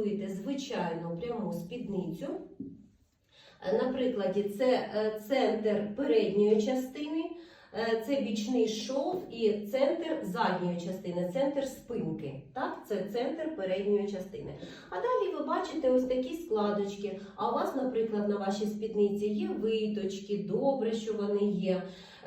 візуалізуєте звичайну пряму спідницю. Е, На прикладі це е, центр передньої частини, це бічний шов і центр задньої частини, центр спинки. Так, це центр передньої частини. А далі ви бачите ось такі складочки. А у вас, наприклад, на вашій спідниці є виточки, добре, що вони є.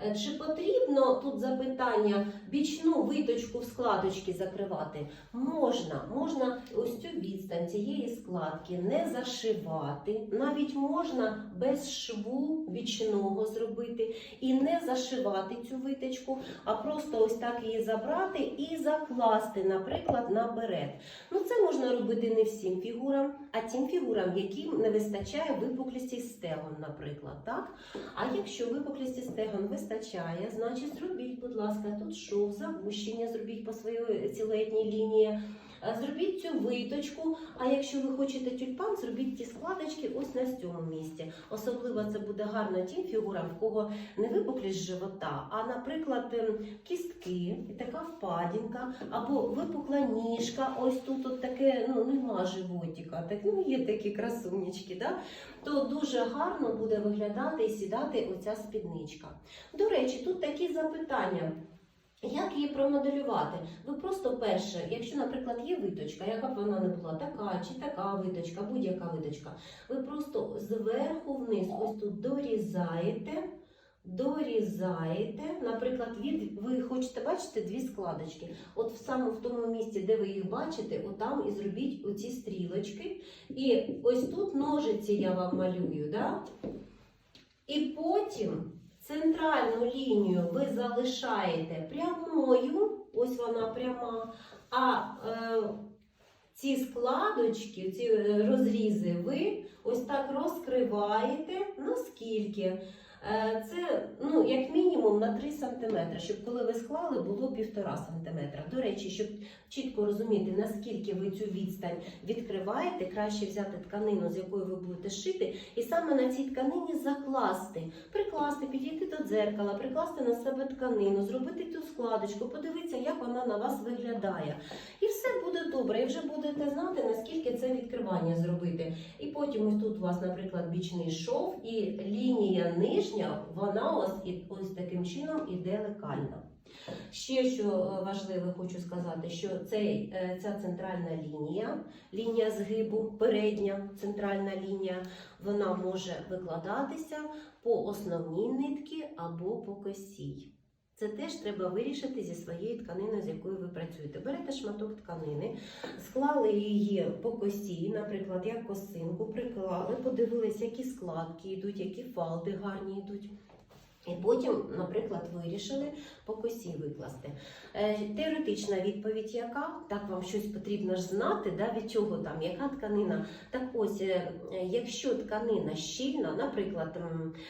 Е, Чи потрібно тут запитання бічну виточку в складочки закривати? Можна, можна ось цю відстань цієї складки не зашивати, навіть можна без шву бічного зробити і не зашивати цю виточку, а просто ось так її забрати і закласти, наприклад, на берет. Ну це можна робити не всім фігурам, а тим фігурам, яким не вистачає випуклості стегон, наприклад. Так? А якщо випуклості стегон вистачає, значить зробіть, будь ласка, тут шов, завущення, зробіть по своїй цілетній лінії. Е, Зробіть цю виточку, а якщо ви хочете тюльпан, зробіть ті складочки ось на цьому місці. Особливо це буде гарно тим фігурам, в кого не випуклість живота, а, наприклад, ем, кістки, така впадінка, або випукла ніжка, ось тут от таке, ну нема животика, так ну є такі красунечки, да? то дуже гарно буде виглядати і сідати оця спідничка. До речі, тут такі запитання. Як її промоделювати? Ви просто перше, якщо, наприклад, є виточка, яка б вона не була, така чи така виточка, будь-яка виточка, ви просто зверху вниз ось тут дорізаєте, дорізаєте. Наприклад, від, ви хочете бачити дві складочки. От саме в тому місці, де ви їх бачите, отам і зробіть оці стрілочки. І ось тут ножиці я вам малюю. Да? І потім центральну лінію ви залишаєте прямою, ось вона пряма, а е, ці складочки, ці е, розрізи ви ось так розкриваєте. Наскільки? Е, Це ну, як мінімум на 3 см, щоб коли ви склали, було 1,5 см. До речі, щоб чітко розуміти, наскільки ви цю відстань відкриваєте, краще взяти тканину, з якою ви будете шити, і саме на цій тканині закласти, прикласти, підійти до дзеркала, прикласти на себе тканину, зробити цю складочку, подивитися, як вона на вас виглядає. І все буде добре, і вже будете знати, наскільки це відкривання зробити. І потім ось тут у вас, наприклад, бічний шов, і лінія нижня, вона ось, ось таким чином іде лекально. Ще що е, важливе, хочу сказати, що цей, е, ця центральна лінія, лінія згибу, передня центральна лінія, вона може викладатися по основній нитці або по косій. Це теж треба вирішити зі своєю тканиною, з якою ви працюєте. Берете шматок тканини, склали її по косі, наприклад, як косинку, приклали, подивилися, які складки йдуть, які фалди гарні йдуть. І потім, наприклад, вирішили по косі викласти. Е, теоретична відповідь яка? Так вам щось потрібно ж знати, да, від чого там, яка тканина. Так ось, е, якщо тканина щільна, наприклад,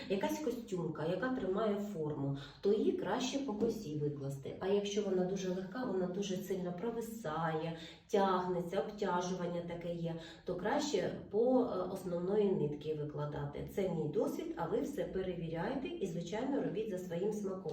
якась костюмка, яка тримає форму, то її краще по косі викласти. А якщо вона дуже легка, вона дуже сильно провисає, тягнеться, обтяжування таке є, то краще по е, основної нитки викладати. Це мій досвід, а ви все перевіряєте і, звичайно, робіть за своїм смаком.